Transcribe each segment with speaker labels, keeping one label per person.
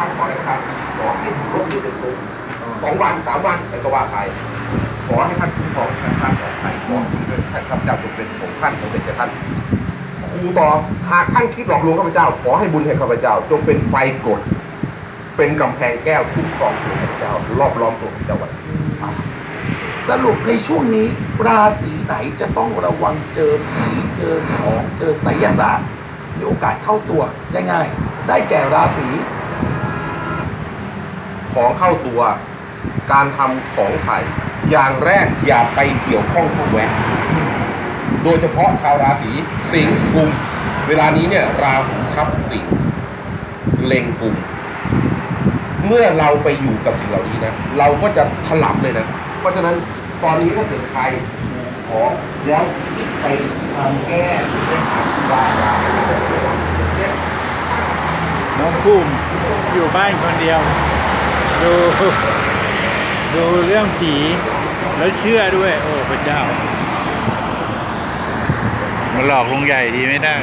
Speaker 1: พักผ่อนอะไรก็ตามขอให้อยู่ร่มเย็นเป็นสุขสองวันสามวันอะไรก็ว่าไปขอให้ท่านคุ้มครองท่านท่านปลอดภัยขอให้ท่านข้าพเจ้าจงเป็นของท่านจงเป็นแก่ท่านครูต่อหากท่านคิดหลอกลวงข้าพเจ้า ขอให้บุญแห่งข้าพเจ้า จงเป็นไฟกด เป็นกำแพงแก้วคุ้มครองตัวข้าพเจ้ารอบล้อมตัวข้าพเจ้าไว้
Speaker 2: สรุปในช่วงนี้ ราศีไหนจะต้องระวังเจอผีเจอของเจอไสยศาสตร์มีโอกาสเข้าตัวได้ง่าย ได้แก่ราศี
Speaker 1: ของเข้าตัว การทำของใส่อย่างแรกอย่าไปเกี่ยวข้องข้องแวะโดยเฉพาะชาวราศีสิงห์กุม เวลานี้เนี่ยราหูทับสิงห์เล็งกุม เมื่อเราไปอยู่กับสิ่งเหล่านี้นะ เราก็จะถลับเลยนะ เพราะฉะนั้นตอนนี้ถ้าเกิดใครของแล้วคิดไปทำแก้ไปหาครูบาอาจารย์น้
Speaker 3: องกุ้มอยู่บ้านคนเดียว ดูดูเรื่องผี แล้วเชื่อด้วย โอ้พระเจ้า มาหลอกลุงใหญ่ดีไม่ได้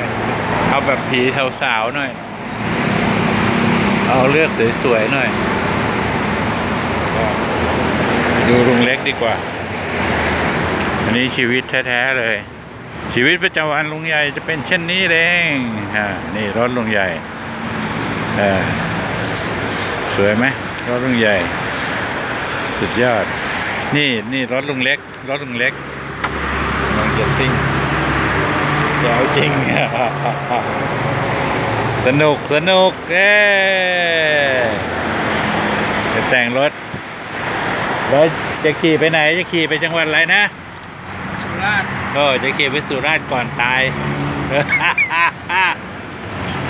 Speaker 3: เอาแบบผีสาวๆหน่อย เอาเลือกสวยๆหน่อย ดูลุงเล็กดีกว่า อันนี้ชีวิตแท้ๆเลย ชีวิตประจำวันลุงใหญ่จะเป็นเช่นนี้เองฮะนี่รถลุงใหญ่ เออสวยไหม รถลุงใหญ่ สุดยอด นี่นี่รถลุงเล็ก รถลุงเล็กลองเจ็ตซิ่งแจ๋วจริง สนุก สนุก เอ้จะแต่งรถ แล้วจะขี่ไปไหน จะขี่ไปจังหวัดอะไรนะ
Speaker 4: สุราษฎร์
Speaker 3: ก็จะขี่ไปสุราษฎร์ก่อนตาย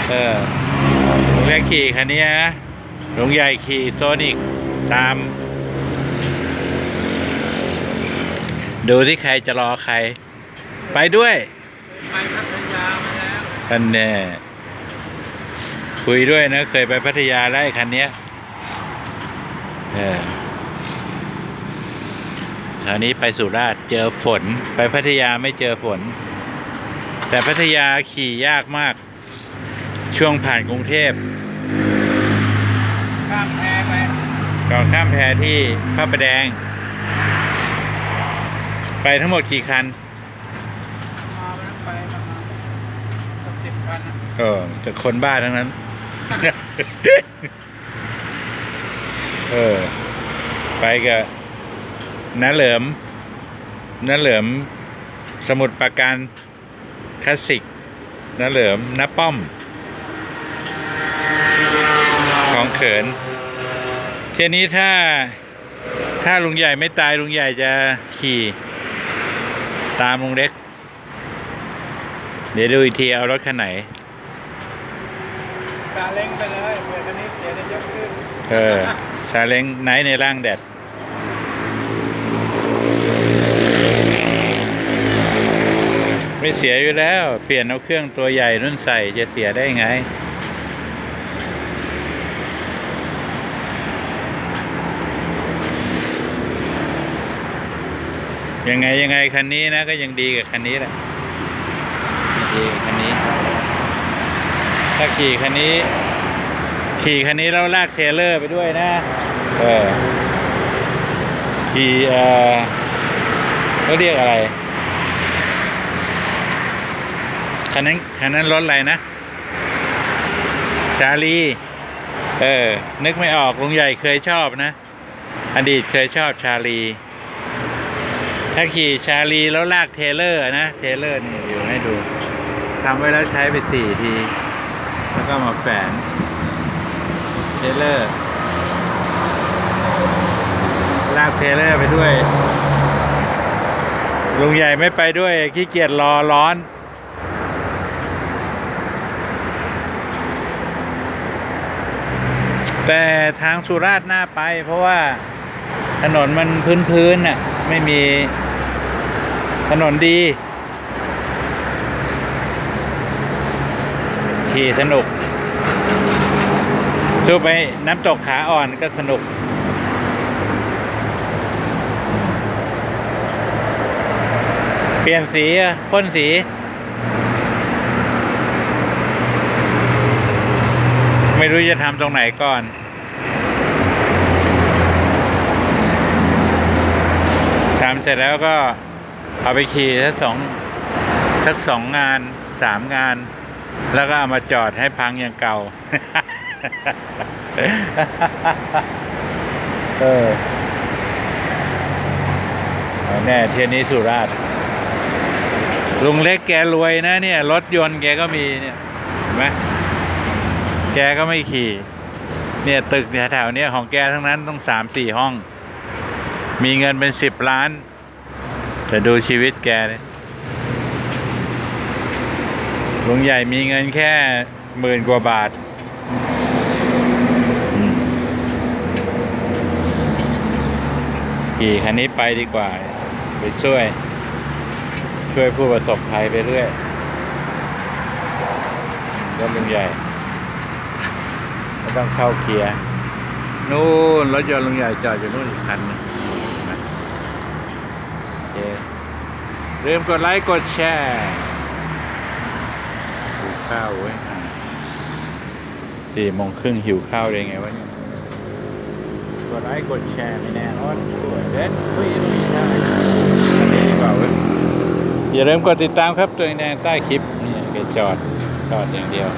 Speaker 3: เออลุงเล็กขี่คันนี้นะ ลุงใหญ่ขี่โซนิกตาม ดูที่ใครจะรอใคร ไปด้วย
Speaker 4: ไปพัทยามาแล้ว
Speaker 3: คันแน่คุยด้วยนะเคยไปพัทยาแล้วไอ้คันเนี้ยเออคราวนี้ไปสุราษฎร์เจอฝน ไปพัทยาไม่เจอฝน แต่พัทยาขี่ยากมาก ช่วงผ่านกรุงเทพ
Speaker 4: ข้ามแพไป
Speaker 3: ก่อนข้ามแพที่พระประแดง ไปทั้งหมดกี่คัน
Speaker 4: มาวันนั้นไปประมาณสักสิบคันนะ
Speaker 3: เออแต่คนบ้าทั้งนั้น เออ ไปกับน้าเหลิมน้าเหลิม สมุดประการคลาสสิกน้าเหลิมน้าป้อม ของเขิน แค่นี้ถ้าถ้าลุงใหญ่ไม่ตายลุงใหญ่จะขี่ตามลุงเล็ก เดี๋ยวดูอีกทีเอารถคันไหน
Speaker 4: ซาเล้งไปเลยเผื่อคันนี้เสียได้เยอะขึ้น
Speaker 3: เออซาเล้งไนท์ในร่างแดดไม่เสียอยู่แล้ว เปลี่ยนเอาเครื่องตัวใหญ่นุ่นใส่จะเสียได้ไง ยังไงยังไงคันนี้นะก็ยังดีกับคันนี้แหละดีคันนี้ ถ้าขี่คันนี้ ขี่คันนี้แล้วลากเทเลอร์ไปด้วยนะ เออขี่เออเขาเรียกอะไรคันนั้นคันนั้นรถอะไรนะชาลีเออ นึกไม่ออกลุงใหญ่เคยชอบนะ อดีตเคยชอบชาลี ถ้าขี่ชาลีแล้วลากเทเลอร์นะ เทเลอร์นี่อยู่ให้ดูทำไว้แล้วใช้ไปสี่ที แล้วก็มาแฝนเทเลอร์ลากเทเลอร์ไปด้วย ลุงใหญ่ไม่ไปด้วยขี้เกียจรอร้อนแต่ทางสุราษฎร์น่าไปเพราะว่าถนนมันพื้นๆน่ะไม่มี ถนนดีขี่สนุกดูไปน้ำตกขาอ่อนก็สนุก เปลี่ยนสีพ่นสีไม่รู้จะทำตรงไหนก่อน ทำเสร็จแล้วก็ เอาไปขี่สักสองสักสองงานสามงาน แล้วก็เอามาจอดให้พังอย่างเก่า เออแน่เทียนี้สุราษฎร์ลุงเล็กแกรวยนะเนี่ย รถยนต์แกก็มีเนี่ยเห็นไหมแกก็ไม่ขี่ เนี่ยตึกเนี่ยแถวเนี้ยของแกทั้งนั้นต้องสามสี่ห้อง มีเงินเป็นสิบล้าน แต่ดูชีวิตแกเลยลุงใหญ่มีเงินแค่หมื่นกว่าบาท ขี่คันนี้ไปดีกว่า ไปช่วย ช่วยผู้ประสบภัยไปเรื่อยรถลุงใหญ่ไม่ต้องเข้าเกียร์นู่นรถยนต์ลุงใหญ่จอดอยู่นู่นอีกคันหนึง เคลืมกดไลค์กดแชร์หิวข้าวเว้ยสี่โมงครึ่งหิวข้าวได้ไงวะเนี่ยกดไลค์กดแชร์ไม่แน่นอนสวยเด็ดคุยลุยได้อันนี้ดีกว่าเว้ยอย่าลืมกดติดตามครับตัวแดงใต้คลิปนี่แกจอดจอดอย่างเดียว